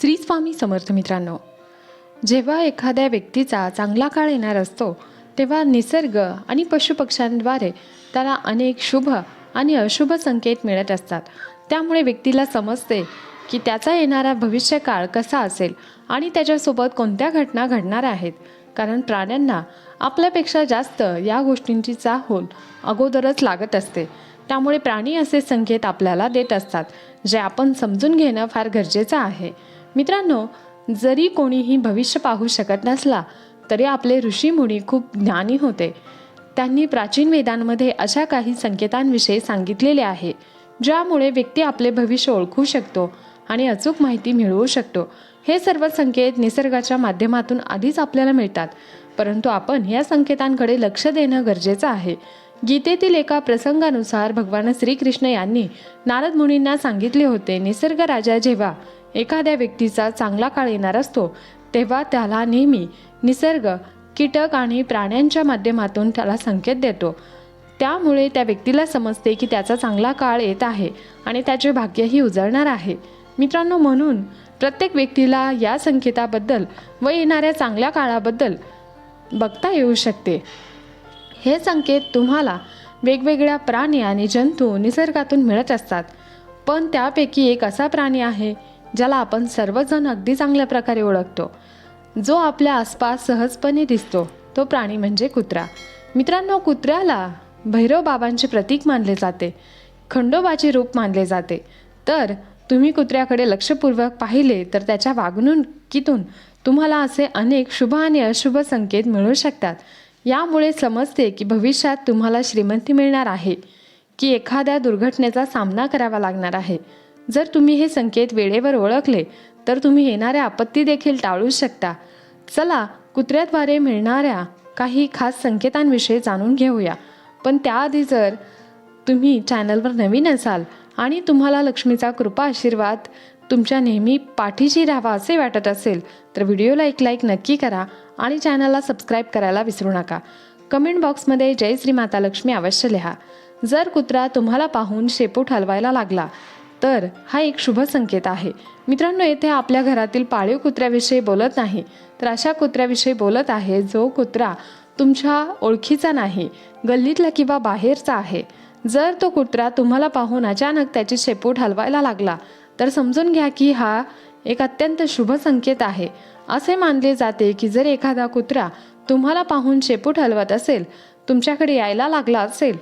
श्री स्वामी समर्थ मित्रांनो जेव्हा एखाद्या व्यक्तीचा चांगला काळ येणार असतो तेव्हा निसर्ग आणि पशुपक्ष्यांद्वारे त्याला अनेक शुभ आणि अशुभ संकेत मिळत असतात. त्यामुळे व्यक्तीला समजते की त्याचा येणारा भविष्यकाळ कसा असेल आणि त्याच्यासोबत कोणत्या घटना घडणार आहेत. कारण प्राण्यांना आपल्यापेक्षा जास्त या गोष्टींची चाहूल अगोदरच लागत असते. त्यामुळे प्राणी असे संकेत आपल्याला देत असतात जे आपण समजून घेणं फार गरजेचं आहे. मित्रांनो जरी कोणीही भविष्य पाहू शकत नसला तरी आपले ऋषीमुनी खूप ज्ञानी होते. त्यांनी प्राचीन वेदांमध्ये अशा काही संकेतांविषयी सांगितलेले आहे ज्यामुळे व्यक्ती आपले भविष्य ओळखू शकतो आणि अचूक माहिती मिळवू शकतो. हे सर्व संकेत निसर्गाच्या माध्यमातून आधीच आपल्याला मिळतात परंतु आपण या संकेतांकडे लक्ष देणं गरजेचं आहे. गीतेतील एका प्रसंगानुसार भगवान श्रीकृष्ण यांनी नारद मुनींना सांगितले होते निसर्ग राजा जेव्हा एखाद्या व्यक्तीचा चांगला काळ येणार असतो तेव्हा त्याला नेहमी निसर्ग कीटक आणि प्राण्यांच्या माध्यमातून त्याला संकेत देतो. त्यामुळे त्या व्यक्तीला समजते की त्याचा चांगला काळ येत आहे आणि त्याचे भाग्यही उजळणार आहे. मित्रांनो म्हणून प्रत्येक व्यक्तीला या संकेताबद्दल व येणाऱ्या चांगल्या काळाबद्दल बघता येऊ शकते. हे संकेत तुम्हाला वेगवेगळ्या प्राणी आणि जंतू निसर्गातून मिळत असतात. पण त्यापैकी एक असा प्राणी आहे ज्याला आपण सर्वजण अगदी चांगल्या प्रकारे ओळखतो. जो आपल्या आसपास सहजपणे दिसतो तो प्राणी म्हणजे कुत्रा. मित्रांनो कुत्र्याला भैरव बाबांचे प्रतीक मानले जाते खंडोबाचे रूप मानले जाते. तर तुम्ही कुत्र्याकडे लक्षपूर्वक पाहिले तर त्याच्या वागणुकीतून तुम्हाला असे अनेक शुभ आणि अशुभ संकेत मिळू शकतात. यामुळे समजते की भविष्यात तुम्हाला श्रीमंती मिळणार आहे की एखाद्या दुर्घटनेचा सामना करावा लागणार आहे. जर तुम्ही हे संकेत वेळेवर ओळखले तर तुम्ही येणाऱ्या आपत्ती देखील टाळू शकता. चला कुत्र्याद्वारे मिळणाऱ्या काही खास संकेतांविषयी जाणून घेऊया. पण त्याआधी जर तुम्ही चॅनलवर नवीन असाल आणि तुम्हाला लक्ष्मीचा कृपा आशीर्वाद तुमच्या नेहमी पाठीशी राहावा असे वाटत असेल तर व्हिडिओला एक लाईक नक्की करा आणि चॅनलला सबस्क्राईब करायला विसरू नका. कमेंट बॉक्समध्ये जय श्री माता लक्ष्मी अवश्य लिहा. जर कुत्रा तुम्हाला पाहून शेपूट हलवायला लागला तर हा एक शुभ संकेत आहे. मित्रांनो येथे आपल्या घरातील पाळीव कुत्र्याविषयी बोलत नाही. तर अशा कुत्र्याविषयी बोलत आहे जो कुत्रा तुमच्या ओळखीचा नाही गल्लीतला किंवा बाहेरचा आहे. जर तो कुत्रा तुम्हाला पाहून अचानक त्याची शेपूट हलवायला लागला तर समजून घ्या की हा एक अत्यंत शुभ संकेत आहे. असे मानले जाते की जर एखादा कुत्रा तुम्हाला पाहून शेपूट हलवत असेल तुमच्याकडे यायला लागला असेल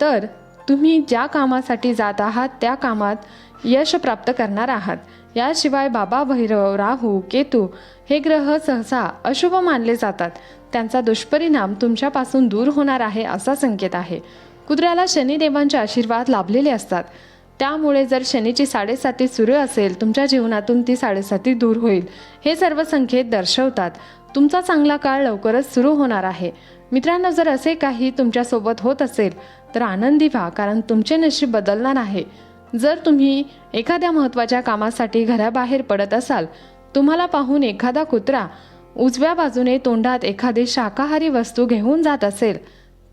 तर तुम्ही ज्या कामासाठी जात आहात त्या कामात यश प्राप्त करणार आहात. याशिवाय बाबा भैरव राहू केतू हे ग्रह सहसा अशुभ मानले जातात. त्यांचा दुष्परिणाम तुमच्यापासून दूर होणार आहे असा संकेत आहे. कुत्र्याला शनिदेवांचे आशीर्वाद लाभलेले असतात. त्यामुळे जर शनीची साडेसाती सुरू असेल तुमच्या जीवनातून ती साडेसाती दूर होईल. हे सर्व संकेत दर्शवतात. तुमचा चांगला काळ लवकरच सुरू होणार आहे. मित्रांनो जर असे काही तुमच्यासोबत होत असेल तर आनंदी व्हा कारण तुमचे नशीब बदलणार आहे. जर तुम्ही एखाद्या महत्त्वाच्या कामासाठी घराबाहेर पडत असाल तुम्हाला पाहून एखादा कुत्रा उजव्या बाजूने तोंडात एखादी शाकाहारी वस्तू घेऊन जात असेल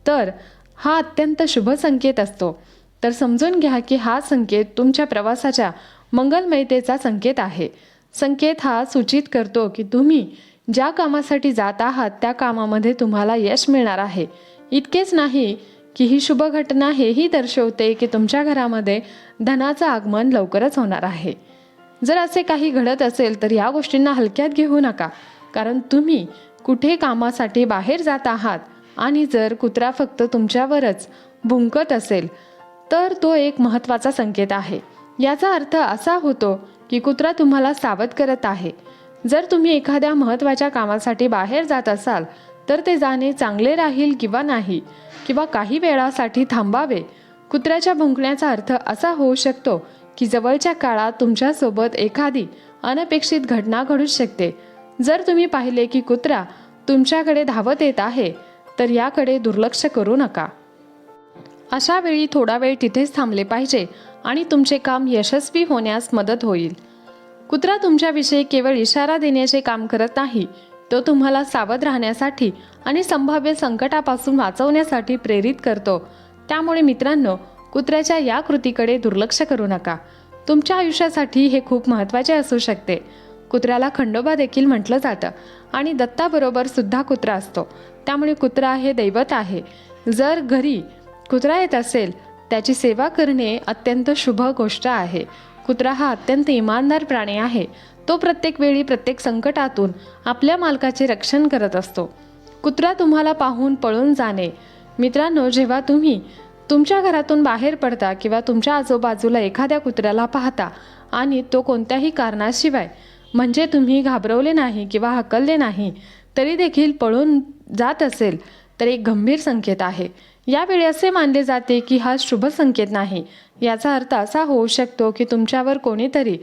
तर हा अत्यंत शुभ संकेत असतो. तर समजून घ्या की हा संकेत तुमच्या प्रवासाच्या मंगलमयतेचा संकेत आहे. संकेत हा सूचित करतो की तुम्ही ज्या कामासाठी जात आहात त्या कामामध्ये तुम्हाला यश मिळणार आहे. इतकेच नाही की ही शुभ घटना हेही दर्शवते की तुमच्या घरामध्ये धनाचं आगमन लवकरच होणार आहे. जर असे काही घडत असेल तर या गोष्टींना हलक्यात घेऊ नका कारण तुम्ही कुठे कामासाठी बाहेर जात आहात आणि जर कुत्रा फक्त तुमच्यावरच भुंकत असेल तर तो एक महत्त्वाचा संकेत आहे. याचा अर्थ असा होतो की कुत्रा तुम्हाला सावध करत आहे. जर तुम्ही एखाद्या महत्त्वाच्या कामासाठी बाहेर जात असाल तर ते जाणे चांगले राहील किंवा नाही किंवा काही वेळासाठी थांबावे. कुत्र्याच्या भुंकण्याचा अर्थ असा होऊ शकतो की जवळच्या काळात तुमच्यासोबत एखादी अनपेक्षित घटना घडू शकते. जर तुम्ही पाहिले की कुत्रा तुमच्याकडे धावत येत आहे तर याकडे दुर्लक्ष करू नका. अशा वेळी थोडा वेळ तिथेच थांबले पाहिजे आणि तुमचे काम यशस्वी होण्यास मदत होईल. कुत्रा तुमच्याविषयी केवळ इशारा देण्याचे काम करत नाही तो तुम्हाला सावध राहण्यासाठी आणि संभाव्य संकटापासून वाचवण्यासाठी प्रेरित करतो. त्यामुळे मित्रांनो कुत्र्याच्या या कृतीकडे दुर्लक्ष करू नका. तुमच्या आयुष्यासाठी हे खूप महत्त्वाचे असू शकते. कुत्र्याला खंडोबा देखील म्हटलं जातं आणि दत्ताबरोबर सुद्धा कुत्रा असतो. त्यामुळे कुत्रा हे दैवत आहे. जर घरी कुत्रा येत असेल त्याची सेवा करणे अत्यंत शुभ गोष्ट आहे. कुत्रा हा अत्यंत इमानदार प्राणी आहे. तो प्रत्येक वेळी प्रत्येक संकटातून आपल्या मालकाचे रक्षण करत असतो. कुत्रा तुम्हाला पाहून पळून जाणे. मित्रांनो जेव्हा तुम्ही तुमच्या घरातून बाहेर पडता किंवा तुमच्या आजूबाजूला एखाद्या कुत्र्याला पाहता आणि तो कोणत्याही कारणाशिवाय म्हणजे तुम्ही घाबरवले नाही किंवा हकलले नाही तरी देखील पळून जात असेल तर एक गंभीर संकेत आहे. यावेळी असे मानले जाते की हा शुभ संकेत नाही. याचा अर्थ असा होऊ शकतो की तुमच्यावर कोणीतरी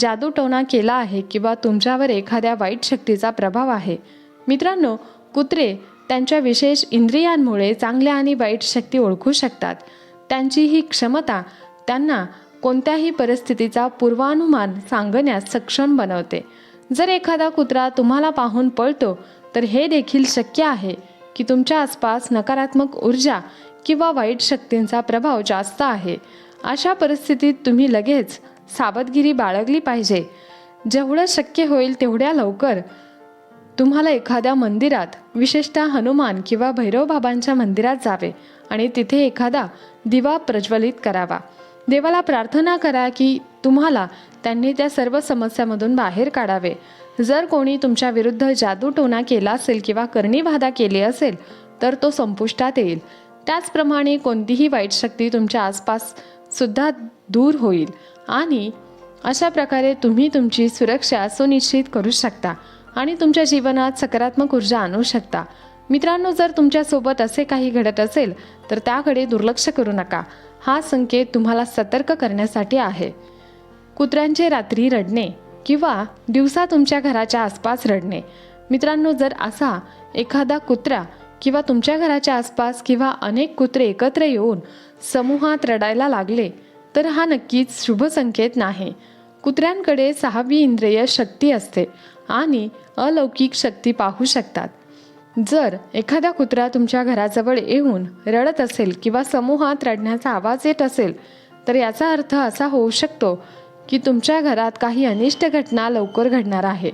जादूटोणा केला आहे किंवा तुमच्यावर एखाद्या वाईट शक्तीचा प्रभाव आहे. मित्रांनो कुत्रे त्यांच्या विशेष इंद्रियांमुळे चांगल्या आणि वाईट शक्ती ओळखू शकतात. त्यांची ही क्षमता त्यांना कोणत्याही परिस्थितीचा पूर्वानुमान सांगण्यास सक्षम बनवते. जर एखादा कुत्रा तुम्हाला पाहून पळतो तर हे देखील शक्य आहे. की तुमच्या आसपास नकारात्मक ऊर्जा किंवा वाईट शक्तींचा प्रभाव जास्त आहे. अशा परिस्थितीत तुम्ही लगेच सावधगिरी बाळगली पाहिजे. जेवढं शक्य होईल तेवढ्या लवकर. तुम्हाला एखाद्या मंदिरात विशेषतः हनुमान किंवा भैरव बाबांच्या मंदिरात जावे आणि तिथे एखादा दिवा प्रज्वलित करावा. देवाला प्रार्थना करा की तुम्हाला त्यांनी त्या सर्व समस्यामधून बाहेर काढावे. जर कोणी तुमच्या विरुद्ध जादूटोना केला असेल किंवा करणीबाधा केली असेल तर तो संपुष्टात येईल. त्याचप्रमाणे कोणतीही वाईट शक्ती तुमच्या आसपास सुद्धा दूर होईल. आणि अशा प्रकारे तुम्ही तुमची सुरक्षा सुनिश्चित करू शकता आणि तुमच्या जीवनात सकारात्मक ऊर्जा आणू शकता. मित्रांनो जर तुमच्यासोबत असे काही घडत असेल तर त्याकडे दुर्लक्ष करू नका. हा संकेत तुम्हाला सतर्क करण्यासाठी आहे. कुत्र्यांचे रात्री रडणे. किंवा दिवसा तुमच्या घराच्या आसपास रडणे. मित्रांनो जर असा एखादा कुत्रा किंवा तुमच्या घराच्या आसपास किंवा अनेक कुत्रे एकत्र येऊन समूहात रडायला लागले तर हा नक्कीच शुभ संकेत नाही. कुत्र्यांकडे सहावी इंद्रिय शक्ती असते आणि अलौकिक शक्ती पाहू शकतात. जर एखादा कुत्रा तुमच्या घराजवळ येऊन रडत असेल किंवा समूहात रडण्याचा आवाज येत असेल तर याचा अर्थ असा होऊ शकतो की तुमच्या घरात काही अनिष्ट घटना लवकर घडणार आहे.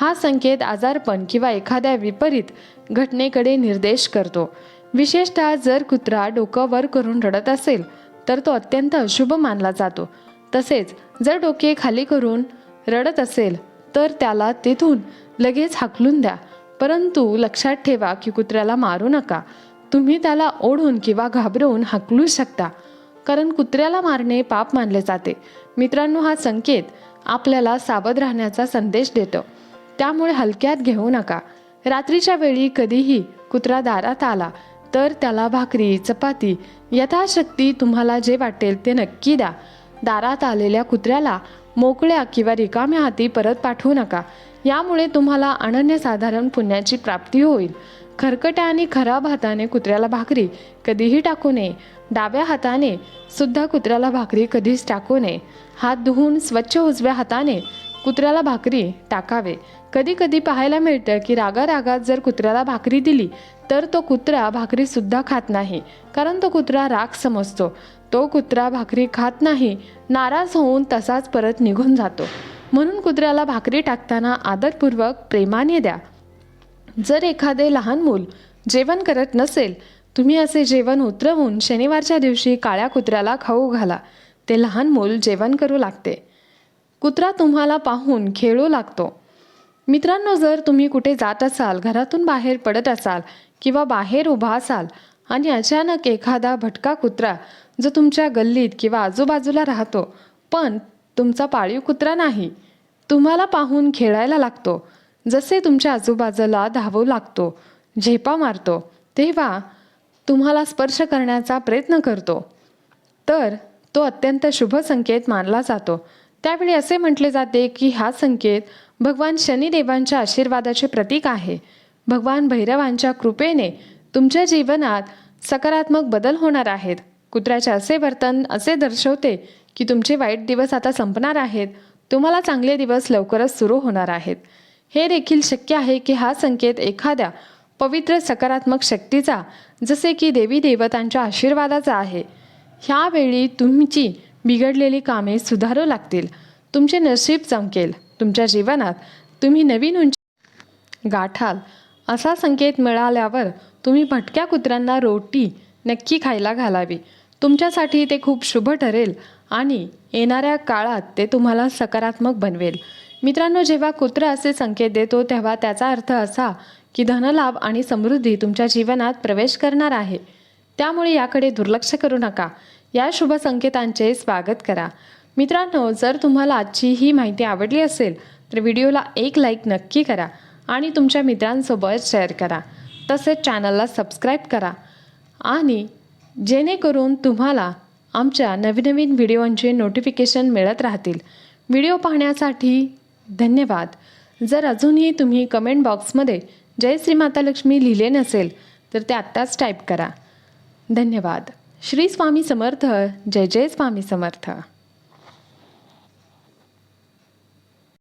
हा संकेत आजारपण किंवा एखाद्या विपरीत घटनेकडे निर्देश करतो. विशेषतः जर कुत्रा डोकं वर करून रडत असेल तर तो अत्यंत अशुभ मानला जातो. तसेच जर डोके खाली करून रडत असेल तर त्याला तेथून लगेच हाकलून द्या. परंतु लक्षात ठेवा की कुत्र्याला मारू नका. तुम्ही त्याला ओढून किंवा घाबरवून हाकलू शकता. कारण कुत्र्याला मारणे पाप मानले जाते. मित्रांनो हा संकेत आपल्याला सावध राहण्याचा संदेश देतो. त्यामुळे हलक्यात घेऊ नका. रात्रीच्या वेळी कधीही कुत्रा दारात आला तर त्याला भाकरी चपाती यथाशक्ती तुम्हाला जे वाटेल ते नक्की द्या. दारात आलेल्या कुत्र्याला मोकळ्या किंवा रिकाम्या हाती परत पाठवू नका. यामुळे तुम्हाला अनन्यसाधारण पुण्याची प्राप्ती होईल. खरकट्या आणि खराब हाताने कुत्र्याला भाकरी कधीही टाकू नये. डाव्या हाताने सुद्धा कुत्र्याला भाकरी कधीच टाकू नये. हात धुवून स्वच्छ उजव्या हाताने कुत्र्याला भाकरी टाकावे. कधी कधी पाहायला मिळतं की रागा रागात जर कुत्र्याला भाकरी दिली तर तो कुत्रा भाकरी सुद्धा खात नाही. कारण तो कुत्रा राग समजतो. तो कुत्रा भाकरी खात नाही नाराज होऊन तसाच परत निघून जातो. म्हणून कुत्र्याला भाकरी टाकताना आदरपूर्वक प्रेमाने द्या. जर एखादे लहान मूल जेवण करत नसेल तुम्ही असे जेवण उतरवून शनिवारच्या दिवशी काळ्या कुत्र्याला खाऊ घाला. ते लहान मूल जेवण करू लागते. कुत्रा तुम्हाला पाहून खेळू लागतो. मित्रांनो जर तुम्ही कुठे जात असाल घरातून बाहेर पडत असाल किंवा बाहेर उभा असाल आणि अचानक एखादा भटका कुत्रा जो तुमच्या गल्लीत किंवा आजूबाजूला राहतो पण तुमचा पाळीव कुत्रा नाही तुम्हाला पाहून खेळायला लागतो. जसे तुमच्या आजूबाजूला धावू लागतो झेपा मारतो तेव्हा तुम्हाला स्पर्श करण्याचा प्रयत्न करतो. तर तो अत्यंत शुभ संकेत मानला जातो. त्यावेळी असे म्हटले जाते की हा संकेत भगवान शनिदेवांच्या आशीर्वादाचे प्रतीक आहे. भगवान भैरवांच्या कृपेने तुमच्या जीवनात सकारात्मक बदल होणार आहेत. कुत्र्याचे असे वर्तन असे दर्शवते की तुमचे वाईट दिवस आता संपणार आहेत. तुम्हाला चांगले दिवस लवकरच सुरू होणार आहेत. हे देखील शक्य आहे की हा संकेत एखाद्या पवित्र सकारात्मक शक्तीचा जसे की देवी देवतांच्या आशीर्वादाचा आहे. ह्यावेळी तुमची बिघडलेली कामे सुधारू लागतील. तुमचे नशीब चमकेल. तुमच्या जीवनात तुम्ही नवीन उंची गाठाल. असा संकेत मिळाल्यावर तुम्ही भटक्या कुत्र्यांना रोटी नक्की खायला घालावी. तुमच्यासाठी ते खूप शुभ ठरेल आणि येणाऱ्या काळात ते तुम्हाला सकारात्मक बनवेल. मित्रांनो जेव्हा कुत्रा असे संकेत देतो तेव्हा त्याचा अर्थ असा की धनलाभ आणि समृद्धी तुमच्या जीवनात प्रवेश करणार आहे. त्यामुळे याकडे दुर्लक्ष करू नका. या शुभ संकेतांचे स्वागत करा. मित्रांनो जर तुम्हाला आजची ही माहिती आवडली असेल तर व्हिडिओला एक लाईक नक्की करा आणि तुमच्या मित्रांसोबत शेअर करा. तसेच चॅनलला सबस्क्राईब करा आणि जेणेकरून तुम्हाला आमच्या नवीन नवीन व्हिडिओंचे नोटिफिकेशन मिळत राहतील. व्हिडिओ पाहण्यासाठी धन्यवाद. जर अजूनही तुम्ही कमेंट बॉक्समध्ये जय श्री माता लक्ष्मी लिहिले नसेल तर ते आत्ताच टाईप करा. धन्यवाद. श्री स्वामी समर्थ. जय जय स्वामी समर्थ.